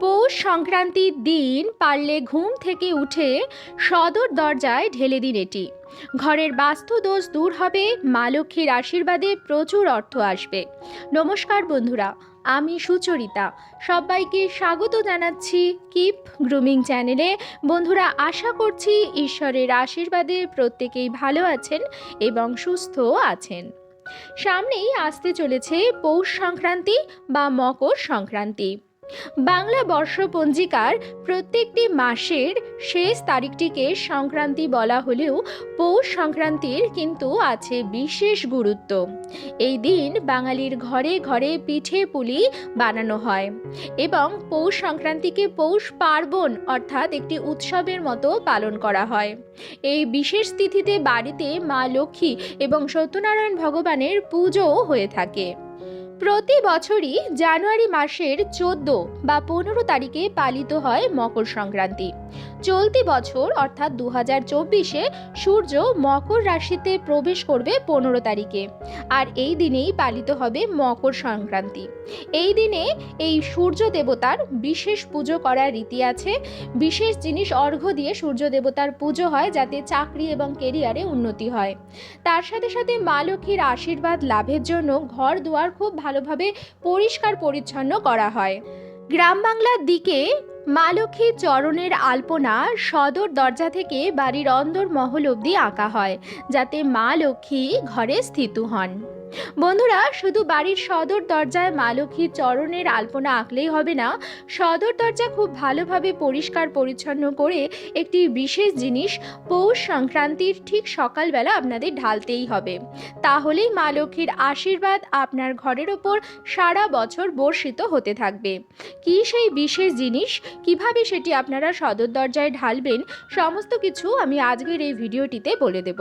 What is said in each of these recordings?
পৌষ সংক্রান্তির দিন পারলে ঘুম থেকে উঠে সদর দরজায় ঢেলে দিন এটি। ঘরের বাস্তু দোষ দূর হবে, মা লক্ষ্মীর আশীর্বাদে প্রচুর অর্থ আসবে। নমস্কার বন্ধুরা, আমি সুচরিতা। সবাইকে স্বাগত জানাচ্ছি কিপ গ্রুমিং চ্যানেলে। বন্ধুরা, আশা করছি ঈশ্বরের আশীর্বাদে প্রত্যেকেই ভালো আছেন এবং সুস্থ আছেন। সামনেই আসতে চলেছে পৌষ সংক্রান্তি বা মকর সংক্রান্তি। বাংলা বর্ষপঞ্জিকার প্রত্যেকটি মাসের শেষ তারিখটিকে সংক্রান্তি বলা হলেও পৌষ সংক্রান্তির কিন্তু আছে বিশেষ গুরুত্ব। এই দিন বাঙালির ঘরে ঘরে পিঠে পুলি বানানো হয় এবং পৌষ সংক্রান্তিকে পৌষ পার্বণ অর্থাৎ একটি উৎসবের মতো পালন করা হয়। এই বিশেষ তিথিতে বাড়িতে মা লক্ষ্মী এবং সত্যনারায়ণ ভগবানের পুজোও হয়ে থাকে। প্রতি বছরই জানুয়ারি মাসের চোদ্দ বা পনেরো তারিখে পালিত হয় মকর সংক্রান্তি। চলতি বছর, অর্থাৎ দু হাজার চব্বিশে, সূর্য মকর রাশিতে প্রবেশ করবে পনেরো তারিখে। আর এই দিনেই পালিত হবে মকর সংক্রান্তি। এই দিনে এই সূর্য দেবতার বিশেষ পুজো করার রীতি আছে। বিশেষ জিনিস অর্ঘ্য দিয়ে সূর্য দেবতার পুজো হয় যাতে চাকরি এবং কেরিয়ারে উন্নতি হয়। তার সাথে সাথে মা লক্ষ্মীর আশীর্বাদ লাভের জন্য ঘর দুয়ার খুব ভালোভাবে পরিষ্কার পরিচ্ছন্ন করা হয়। গ্রাম বাংলার দিকে মা লক্ষ্মীর চরণের আলপনা সদর দরজা থেকে বাড়ির অন্দর মহল অবধি আঁকা হয়, যাতে মা লক্ষ্মী ঘরে স্থিত হন। বন্ধুরা, শুধু বাড়ির সদর দরজায় মা লক্ষ্মীর চরণের আলপনা আঁকলেই হবে না, সদর দরজা খুব ভালোভাবে পরিষ্কার পরিচ্ছন্ন করে একটি বিশেষ জিনিস পৌষ সংক্রান্তির ঠিক সকালবেলা আপনাদের ঢালতেই হবে। তাহলেই মা লক্ষ্মীর আশীর্বাদ আপনার ঘরের ওপর সারা বছর বর্ষিত হতে থাকবে। কি সেই বিশেষ জিনিস? কীভাবে সেটি আপনারা সদর দরজায় ঢালবেন? সমস্ত কিছু আমি আজকের এই ভিডিওটিতে বলে দেব।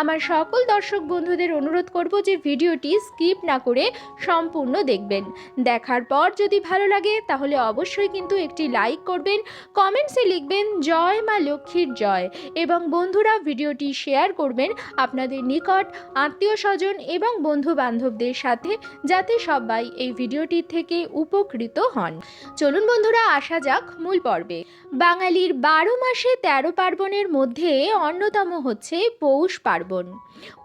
আমার সকল দর্শক বন্ধুদের অনুরোধ করব যে ভিডিওটি স্কিপ না করে সম্পূর্ণ দেখবেন। দেখার পর যদি ভালো লাগে, তাহলে অবশ্যই কিন্তু একটি লাইক করবেন, কমেন্টসে লিখবেন, জয় মা লক্ষ্মীর জয় এবং বন্ধুরা ভিডিওটি শেয়ার করবেন আপনাদের নিকট আত্মীয় স্বজন এবং বন্ধু বান্ধবদের সাথে, যাতে সবাই এই ভিডিওটি থেকে উপকৃত হন। চলুন বন্ধুরা, আসা যাক মূল পর্বে। বাঙালির বারো মাসে তেরো পার্বণের মধ্যে অন্যতম হচ্ছে পৌষ পার্বণ।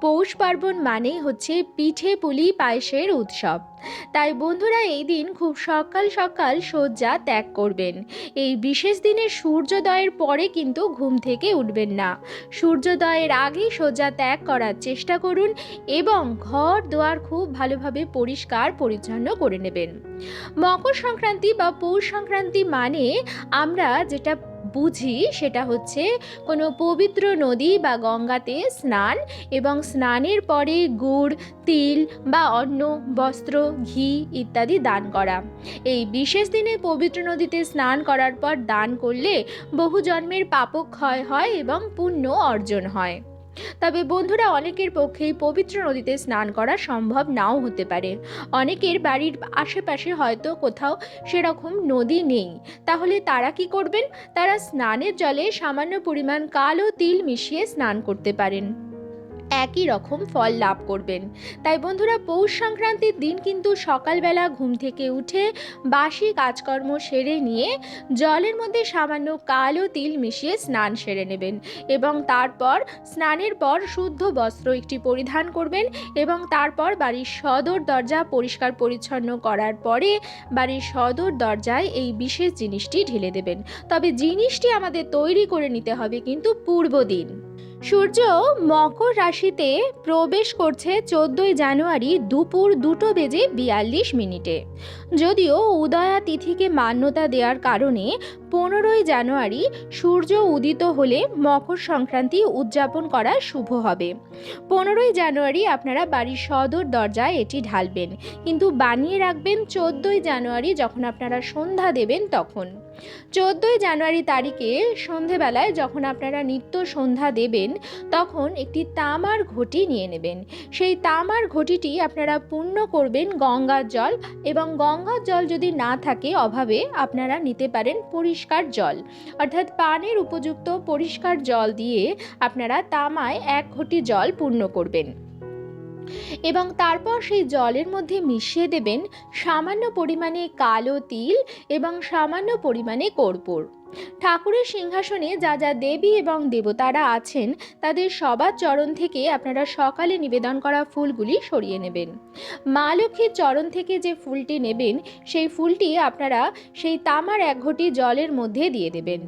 পৌষ পার্বণ মানেই হচ্ছে পিঠে পুলি পায়েসের উৎসব। তাই বন্ধুরা এই দিন খুব সকাল সকাল শয্যা ত্যাগ করবেন। এই বিশেষ দিনে সূর্যোদয়ের পরে কিন্তু ঘুম থেকে উঠবেন না। সূর্যোদয়ের আগেই শয্যা ত্যাগ করার চেষ্টা করুন এবং ঘর দুয়ার খুব ভালোভাবে পরিষ্কার পরিচ্ছন্ন করে নেবেন। মকর সংক্রান্তি বা পৌষ সংক্রান্তি মানে আমরা যেটা বুঝি সেটা হচ্ছে কোনো পবিত্র নদী বা গঙ্গাতে স্নান এবং স্নানের পরে গুড়, তিল বা অন্য বস্ত্র, ঘি ইত্যাদি দান করা। এই বিশেষ দিনে পবিত্র নদীতে স্নান করার পর দান করলে বহু জন্মের পাপক্ষয় হয় এবং পুণ্য অর্জন হয়। তবে বন্ধুরা অনেকের পক্ষেই পবিত্র নদীতে স্নান করা সম্ভব নাও হতে পারে। অনেকের বাড়ির আশেপাশে হয়তো কোথাও সেরকম নদী নেই। তাহলে তারা কি করবেন? তারা স্নানের জলে সামান্য পরিমাণ কালো তিল মিশিয়ে স্নান করতে পারেন। একই রকম ফল লাভ করবেন। তাই বন্ধুরা, পৌষ সংক্রান্তির দিন কিন্তু সকালবেলা ঘুম থেকে উঠে বাসি কাজকর্ম সেরে নিয়ে জলের মধ্যে সামান্য কালো তিল মিশিয়ে স্নান সেরে নেবেন এবং তারপর স্নানের পর শুদ্ধ বস্ত্র একটি পরিধান করবেন এবং তারপর বাড়ির সদর দরজা পরিষ্কার পরিচ্ছন্ন করার পরে বাড়ির সদর দরজায় এই বিশেষ জিনিসটি ঢেলে দেবেন। তবে জিনিসটি আমাদের তৈরি করে নিতে হবে কিন্তু পূর্ব দিন। সূর্য মকর রাশিতে প্রবেশ করছে চোদ্দই জানুয়ারি দুপুর দুটো বেজে বিয়াল্লিশ মিনিটে। যদিও উদয়া তিথিকে মান্যতা দেওয়ার কারণে পনেরোই জানুয়ারি সূর্য উদিত হলে মকর সংক্রান্তি উদযাপন করা শুভ হবে। পনেরোই জানুয়ারি আপনারা বাড়ির সদর দরজায় এটি ঢালবেন, কিন্তু বানিয়ে রাখবেন চোদ্দই জানুয়ারি যখন আপনারা সন্ধ্যা দেবেন তখন। চোদ্দোই জানুয়ারি তারিখে সন্ধেবেলায় যখন আপনারা নিত্য সন্ধ্যা দেবেন, তখন একটি তামার ঘটি নিয়ে নেবেন। সেই তামার ঘটিটি আপনারা পূর্ণ করবেন গঙ্গার জল এবং গঙ্গার জল যদি না থাকে অভাবে আপনারা নিতে পারেন পরিষ্কার জল। অর্থাৎ পানের উপযুক্ত পরিষ্কার জল দিয়ে আপনারা তামায় এক ঘটি জল পূর্ণ করবেন। এবং তারপর সেই জলের মধ্যে মিশিয়ে দেবেন সামান্য পরিমাণে কালো তিল এবং সামান্য পরিমাণে কর্পূর। ঠাকুরের সিংহাসনে যা যা দেবী এবং দেবতারা আছেন, তাদের সবার চরণ থেকে আপনারা সকালে নিবেদন করা ফুলগুলি সরিয়ে নেবেন। মা লক্ষ্মীর চরণ থেকে যে ফুলটি নেবেন, সেই ফুলটি আপনারা সেই তামার এক ঘটি জলের মধ্যে দিয়ে দেবেন।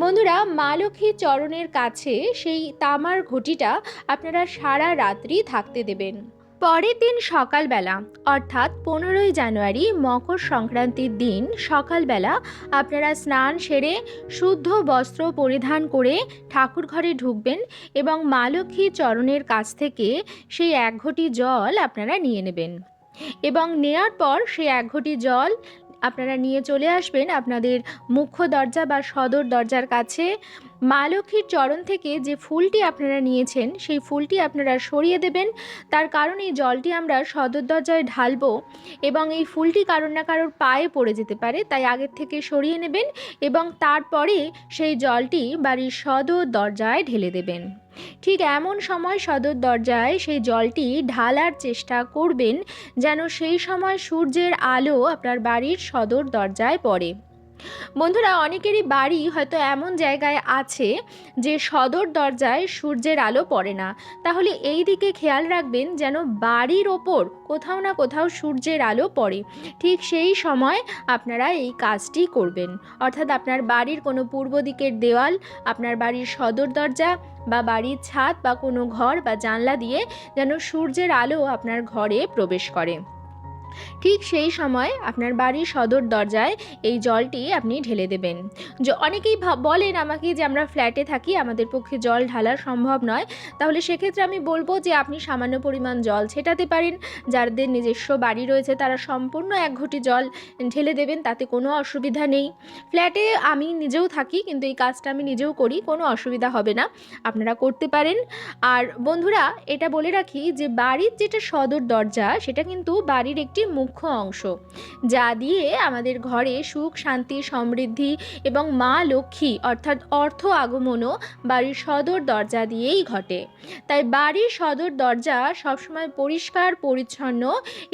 বন্ধুরা, মা লক্ষ্মীর চরণের কাছে সেই তামার ঘটিটা আপনারা সারা রাত্রি থাকতে দেবেন। পরের দিন সকালবেলা, অর্থাৎ পনেরোই জানুয়ারি মকর সংক্রান্তির দিন সকালবেলা আপনারা স্নান সেরে শুদ্ধ বস্ত্র পরিধান করে ঠাকুর ঘরে ঢুকবেন এবং মা লক্ষ্মী চরণের কাছ থেকে সেই এক ঘটি জল আপনারা নিয়ে নেবেন। এবং নেয়ার পর সেই এক ঘটি জল আপনারা নিয়ে চলে আসবেন আপনাদের মুখ্য দরজা বা সদর দরজার কাছে। মা লক্ষ্মীর চরণ থেকে যে ফুলটি আপনারা নিয়েছেন, সেই ফুলটি আপনারা সরিয়ে দেবেন। তার কারণ এই জলটি আমরা সদর দরজায় ঢালবো এবং এই ফুলটি কারোর না কারোর পায়ে পড়ে যেতে পারে, তাই আগের থেকে সরিয়ে নেবেন এবং তারপরে সেই জলটি বাড়ির সদর দরজায় ঢেলে দেবেন। ঠিক এমন সময় সদর দরজায় সেই জলটি ঢালার চেষ্টা করবেন, যেন সেই সময় সূর্যের আলো আপনার বাড়ির সদর দরজায় পড়ে। বন্ধুরা, অনেকেরই বাড়ি হয়তো এমন জায়গায় আছে যে সদর দরজায় সূর্যের আলো পড়ে না। তাহলে এই দিকে খেয়াল রাখবেন যেন বাড়ির ওপর কোথাও না কোথাও সূর্যের আলো পড়ে। ঠিক সেই সময় আপনারা এই কাজটি করবেন। অর্থাৎ আপনার বাড়ির কোনো পূর্ব দিকের দেওয়াল, আপনার বাড়ির সদর দরজা বা বাড়ির ছাদ বা কোনো ঘর বা জানলা দিয়ে যেন সূর্যের আলো আপনার ঘরে প্রবেশ করে। ঠিক সেই সময় আপনার বাড়ির সদর দরজায় এই জলটি আপনি ঢেলে দেবেন। অনেকেই বলেন আমাকে যে আমরা ফ্ল্যাটে থাকি, আমাদের পক্ষে জল ঢালা সম্ভব নয়। তাহলে সেক্ষেত্রে আমি বলব যে আপনি সামান্য পরিমাণ জল ছেটাতে পারেন, যাদের নিজস্ব বাড়ি রয়েছে তারা সম্পূর্ণ এক ঘটি জল ঢেলে দেবেন, তাতে কোনো অসুবিধা নেই। ফ্ল্যাটে আমি নিজেও থাকি, কিন্তু এই কাজটা আমি নিজেও করি, কোনো অসুবিধা হবে না। আপনারা করতে পারেন। আর বন্ধুরা, এটা বলে রাখি যে বাড়ির যেটা সদর দরজা, সেটা কিন্তু বাড়ির একটি মুখ্য অংশ, যা দিয়ে আমাদের ঘরে সুখ, শান্তি, সমৃদ্ধি এবং মা লক্ষ্মী অর্থাৎ অর্থ আগমনও বাড়ির সদর দরজা দিয়েই ঘটে। তাই বাড়ির সদর দরজা সবসময় পরিষ্কার, পরিচ্ছন্ন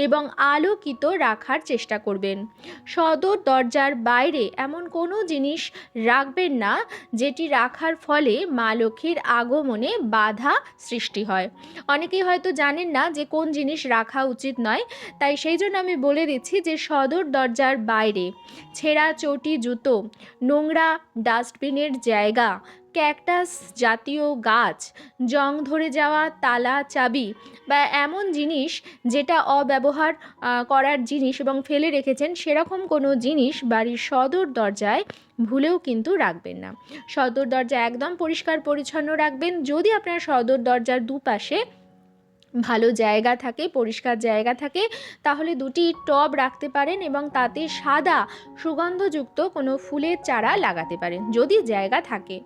এবং আলোকিত রাখার চেষ্টা করবেন। সদর দরজার বাইরে এমন কোনো জিনিস রাখবেন না, যেটি রাখার ফলে মা লক্ষ্মীর আগমনে বাধা সৃষ্টি হয়। অনেকেই হয়তো জানেন না যে কোন জিনিস রাখা উচিত নয়, তাই সেই জন্য আমি বলে দিচ্ছি যে সদর দরজার বাইরে ছেঁড়া চটি জুতো, নোংরা ডাস্টবিনের জায়গা, ক্যাকটাস জাতীয় গাছ, জং ধরে যাওয়া তালা চাবি বা এমন জিনিস যেটা অব্যবহার করার জিনিস এবং ফেলে রেখেছেন সেরকম কোনো জিনিস বাড়ির সদর দরজায় ভুলেও কিন্তু রাখবেন না। সদর দরজা একদম পরিষ্কার পরিচ্ছন্ন রাখবেন। যদি আপনার সদর দরজার দুপাশে ভালো জায়গা থাকে, পরিষ্কার জায়গা থাকে, তাহলে দুটি টব রাখতে পারেন এবং তাতে সাদা সুগন্ধযুক্ত কোনো ফুলের চারা লাগাতে পারেন, যদি জায়গা থাকে।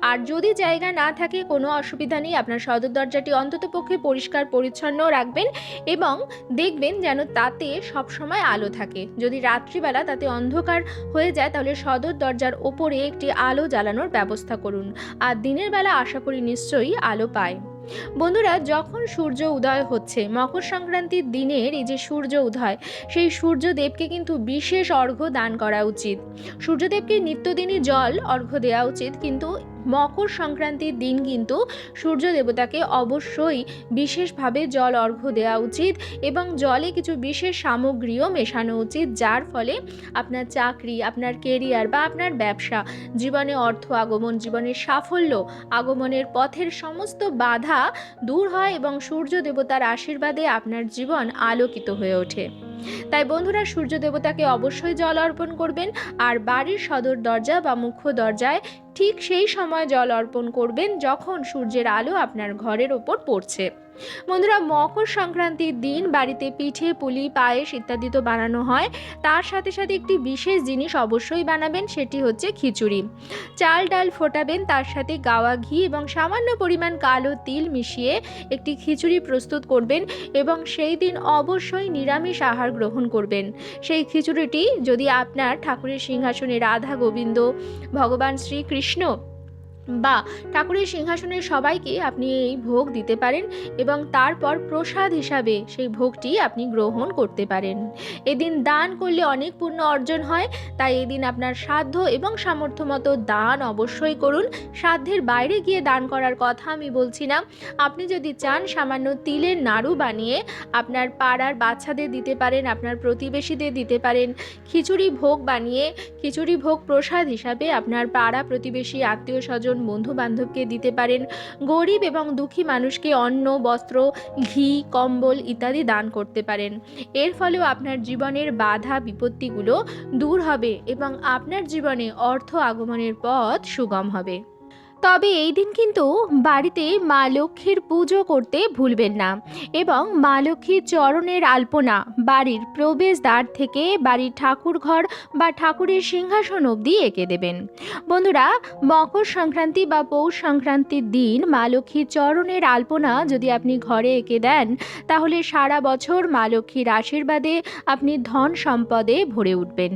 আর যদি জায়গা না থাকে, কোনো অসুবিধা নেই, আপনার সদর দরজাটি অন্ততপক্ষে পরিষ্কার, পরিচ্ছন্ন রাখবেন এবং দেখবেন যেন তাতে সবসময় আলো থাকে। যদি রাত্রিবেলা তাতে অন্ধকার হয়ে যায়, তাহলে সদর দরজার ওপরে একটি আলো জ্বালানোর ব্যবস্থা করুন। আর দিনের বেলা আশা করি নিশ্চয়ই আলো পায়। বন্ধুরা, যখন সূর্য উদয় হচ্ছে, মকর সংক্রান্তির দিনের এই যে সূর্য উদয়, সেই সূর্যদেবকে কিন্তু বিশেষ অর্ঘ্য দান করা উচিত। সূর্যদেবকে নিত্যদিনই জল অর্ঘ্য দেওয়া উচিত, কিন্তু মকর সংক্রান্তির দিন কিন্তু সূর্য দেবতাকে অবশ্যই বিশেষভাবে জল অর্ঘ্য দেওয়া উচিত এবং জলে কিছু বিশেষ সামগ্রীও মেশানো উচিত, যার ফলে আপনার চাকরি, আপনার কেরিয়ার বা আপনার ব্যবসা, জীবনে অর্থ আগমন, জীবনের সাফল্য আগমনের পথের সমস্ত বাধা দূর হয় এবং সূর্য দেবতার আশীর্বাদে আপনার জীবন আলোকিত হয়ে ওঠে। তাই বন্ধুরা সূর্য দেবতাকে অবশ্যই জল অর্পণ করবেন, আর বাড়ির সদর দরজা বা মুখ্য দরজায় ঠিক সেই সময় জল অর্পণ করবেন যখন সূর্যের আলো আপনার ঘরের ওপর পড়ছে। বন্ধুরা, মকর সংক্রান্তির দিন বাড়িতে পিঠে, পুলি, পায়েস ইত্যাদি তো বানানো হয়। তার সাথে সাথে একটি বিশেষ জিনিস অবশ্যই বানাবেন, সেটি হচ্ছে খিচুড়ি। চাল ডাল ফোটাবেন, তার সাথে গাওয়া ঘি এবং সামান্য পরিমাণ কালো তিল মিশিয়ে একটি খিচুড়ি প্রস্তুত করবেন এবং সেই দিন অবশ্যই নিরামিষ আহার গ্রহণ করবেন। সেই খিচুড়িটি যদি আপনার ঠাকুরের সিংহাসনে রাধা গোবিন্দ, ভগবান শ্রীকৃষ্ণ বা ঠাকুরের সিংহাসনের সবাইকে আপনি এই ভোগ দিতে পারেন এবং তারপর প্রসাদ হিসাবে সেই ভোগটি আপনি গ্রহণ করতে পারেন। এদিন দান করলে অনেক পুণ্য অর্জন হয়, তাই এদিন আপনার সাধ্য এবং সামর্থ্য মতো দান অবশ্যই করুন। সাধ্যের বাইরে গিয়ে দান করার কথা আমি বলছি না। আপনি যদি চান সামান্য তিলের নাড়ু বানিয়ে আপনার পাড়ার বাচ্চাদের দিতে পারেন, আপনার প্রতিবেশীদের দিতে পারেন, খিচুড়ি ভোগ বানিয়ে খিচুড়ি ভোগ প্রসাদ হিসাবে আপনার পাড়া প্রতিবেশী, আত্মীয় স্বজন বন্ধু বান্ধবকে দিতে পারেন। গরিব এবং দুঃখী মানুষকে অন্ন, বস্ত্র, ঘি, কম্বল ইত্যাদি দান করতে পারেন। এর ফলেও আপনার জীবনের বাধা বিপত্তিগুলো দূর হবে এবং আপনার জীবনে অর্থ আগমনের পথ সুগম হবে। তবে এই দিন কিন্তু বাড়িতে মা লক্ষ্মীর পুজো করতে ভুলবেন না এবং মা লক্ষ্মীর চরণের আলপনা বাড়ির প্রবেশদ্বার থেকে বাড়ির ঠাকুর ঘর বা ঠাকুরের সিংহাসন অবধি এঁকে দেবেন। বন্ধুরা, মকর সংক্রান্তি বা পৌষ সংক্রান্তির দিন মা লক্ষ্মীর চরণের আলপনা যদি আপনি ঘরে এঁকে দেন, তাহলে সারা বছর মা লক্ষ্মীর আশীর্বাদে আপনি ধন সম্পদে ভরে উঠবেন।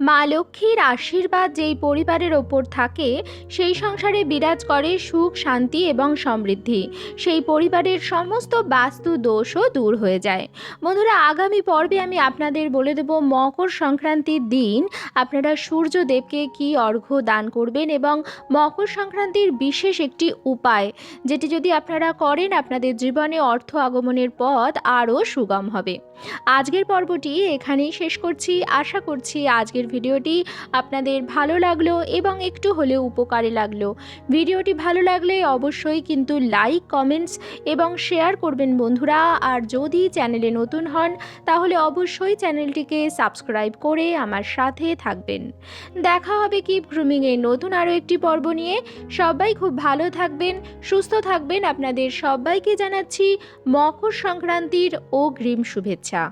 মা লক্ষ্মীর আশীর্বাদ যেই পরিবারের ওপর থাকে, সেই সংসারে বিরাজ করে সুখ, শান্তি এবং সমৃদ্ধি। সেই পরিবারের সমস্ত বাস্তু দোষও দূর হয়ে যায়। বন্ধুরা, আগামী পর্বে আমি আপনাদের বলে দেব মকর সংক্রান্তির দিন। আপনারা সূর্যদেবকে কি অর্ঘ্য দান করবেন এবং মকর সংক্রান্তির বিশেষ একটি উপায়, যেটি যদি আপনারা করেন, আপনাদের জীবনে অর্থ আগমনের পথ আরও সুগম হবে। আজকের পর্বটি এখানেই শেষ করছি। আশা করছি আজকের ভিডিওটি আপনাদের ভালো লাগল এবং একটু হলেও উপকারে লাগল। ভিডিওটি ভালো লাগলে অবশ্যই কিন্তু লাইক কমেন্টস এবং শেয়ার করবেন বন্ধুরা। আর যদি চ্যানেলে নতুন হন, তাহলে অবশ্যই চ্যানেলটিকে সাবস্ক্রাইব করে আমার সাথে থাকবেন। দেখা হবে কি গ্রুমিংয়ের নতুন আরও একটি পর্ব নিয়ে। সবাই খুব ভালো থাকবেন, সুস্থ থাকবেন। আপনাদের সবাইকে জানাচ্ছি মকর সংক্রান্তির অগ্রিম শুভেচ্ছা।